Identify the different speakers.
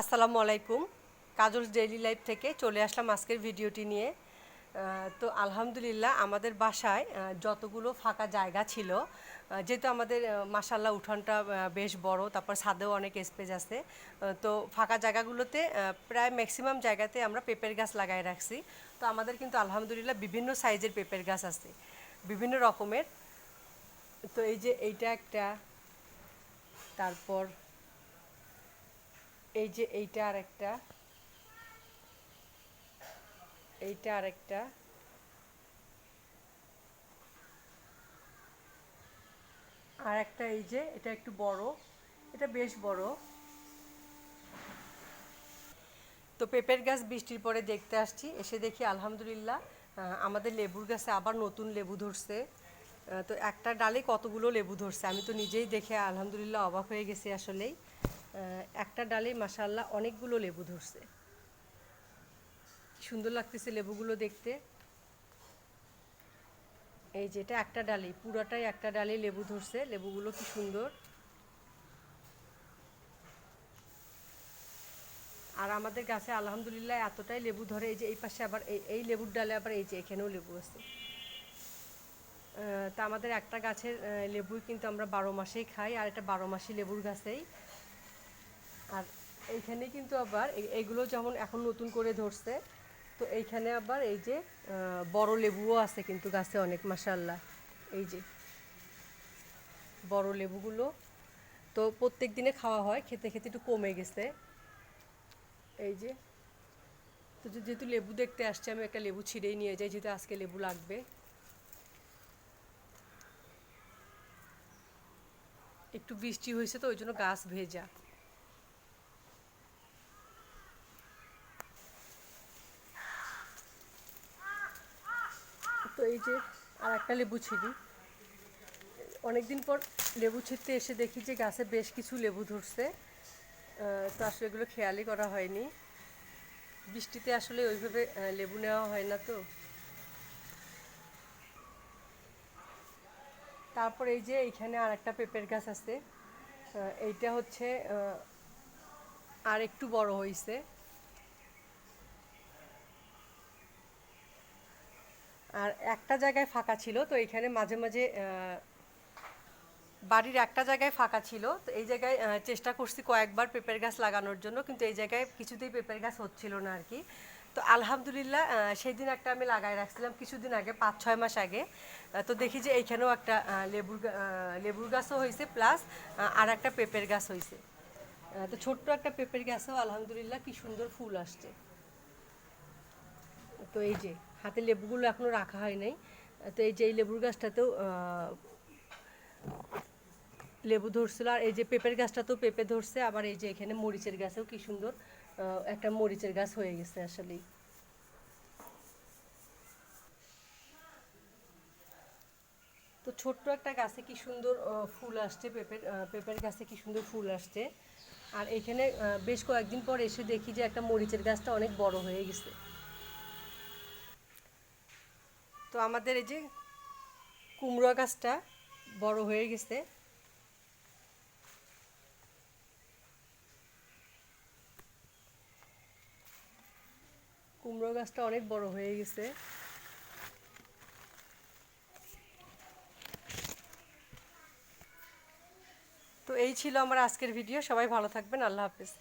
Speaker 1: আসসালামু আলাইকুম। কাজল daily life থেকে চলে আসলাম আজকের ভিডিওটি নিয়ে। তো আলহামদুলিল্লাহ আমাদের বাসায় যতগুলো ফাঁকা জায়গা ছিল যেহেতু আমাদের মাসাল্লাহ উঠানটা বেশ বড়, তারপর ছাদেও অনেক স্পেস আছে। তো ফাঁকা জায়গাগুলোতে প্রায় ম্যাক্সিমাম জায়গাতে আমরা পেঁপের গাছ লাগাই রাখছি। তো আমাদের কিন্তু আলহামদুলিল্লাহ বিভিন্ন সাইজের পেঁপের গাছ আছে, বিভিন্ন রকমের। তো এই যে এইটা একটা, তারপর এই যে এইটা আর একটা এইটা আর একটা আর একটা এই যে, এটা একটু বড়। এটা বেশ বড়। তো পেঁপের গাছ বৃষ্টির পরে দেখতে আসছি। এসে দেখি আলহামদুলিল্লাহ আমাদের লেবুর গাছে আবার নতুন লেবু ধরছে। তো একটা ডালে কতগুলো লেবু ধরছে আমি তো নিজেই দেখে আলহামদুলিল্লাহ অবাক হয়ে গেছি আসলেই। একটা ডালে মাসাল্লাহ অনেকগুলো লেবু ধরছে। সুন্দর লাগতেছে লেবুগুলো দেখতে। এই যেটা একটা ডালি, পুরাটাই একটা ডালে লেবু ধরছে, লেবুগুলো কি সুন্দর। আর আমাদের গাছে আলহামদুলিল্লাহ এতটাই লেবু ধরে, এই যে এই পাশে আবার এই লেবুর ডালে আবার এই যে এখানেও লেবু আছে। তা আমাদের একটা গাছের লেবুই কিন্তু আমরা বারো মাসেই খাই, আর এটা বারো মাসি লেবুর গাছেই। আর এইখানে কিন্তু আবার এগুলো যেমন এখন নতুন করে ধরছে, তো এইখানে আবার এই যে বড় লেবুও আছে কিন্তু গাছে অনেক মাসাল্লাহ এই যে বড় লেবুগুলো, তো প্রত্যেক দিনে খাওয়া হয়, খেতে খেতে একটু কমে গেছে। এই যে, তো যেহেতু লেবু দেখতে আসছে, আমি একটা লেবু ছিঁড়েই নিয়ে যাই, যেহেতু আজকে লেবু লাগবে। একটু বৃষ্টি হয়েছে তো, ওই জন্য গাছ ভেজা তো এই যে আর একটা লেবু ছিঁড়ি। অনেকদিন পর লেবু ছিঁড়তে এসে দেখি যে গাছে বেশ কিছু লেবু ধরছে। তো আসলে এগুলো খেয়ালই করা হয়নি। বৃষ্টিতে আসলে ওইভাবে লেবু নেওয়া হয় না তো। তারপর এই যে এইখানে আর একটা পেঁপের গাছ আছে। এইটা হচ্ছে আর একটু বড় হয়েছে আর একটা জায়গায় ফাঁকা ছিল, তো এখানে মাঝে মাঝে বাড়ির একটা জায়গায় ফাঁকা ছিল। তো এই জায়গায় চেষ্টা করছি কয়েকবার পেঁপের গাছ লাগানোর জন্য, কিন্তু এই জায়গায় কিছুতেই পেঁপের গাছ হচ্ছিল না আর কি। তো আলহামদুলিল্লাহ সেই দিন একটা আমি লাগাই রাখছিলাম কিছুদিন আগে, পাঁচ ছয় মাস আগে। তো দেখি যে এইখানেও একটা লেবুর লেবুর গাছও হয়েছে, প্লাস আর একটা পেঁপের গাছ হয়েছে। তো ছোট্ট একটা পেঁপের গাছেও আলহামদুলিল্লাহ কি সুন্দর ফুল আসছে। তো এই যে হাতে লেবুগুলো এখনও রাখা হয় নাই। তো এই যে এই লেবুর গাছটাতেও লেবু ধরছিল, আর এই যে পেঁপের গাছটাতেও পেঁপে ধরছে, আবার এই যে এখানে মরিচের গাছেও কি সুন্দর একটা মরিচের গাছ হয়ে গেছে আসলেই। তো ছোট্ট একটা গাছে কি সুন্দর ফুল আসছে, পেঁপের পেঁপের গাছে কি সুন্দর ফুল আসছে। আর এখানে বেশ কয়েকদিন পর এসে দেখি যে একটা মরিচের গাছটা অনেক বড় হয়ে গেছে। তো আমাদের এই যে কুমড়ো গাছটা বড় হয়ে গেছে। কুমড়ো গাছটা অনেক বড় হয়ে গেছে। তো এই ছিল আমার আজকের ভিডিও। সবাই ভালো থাকবেন। আল্লাহ হাফেজ।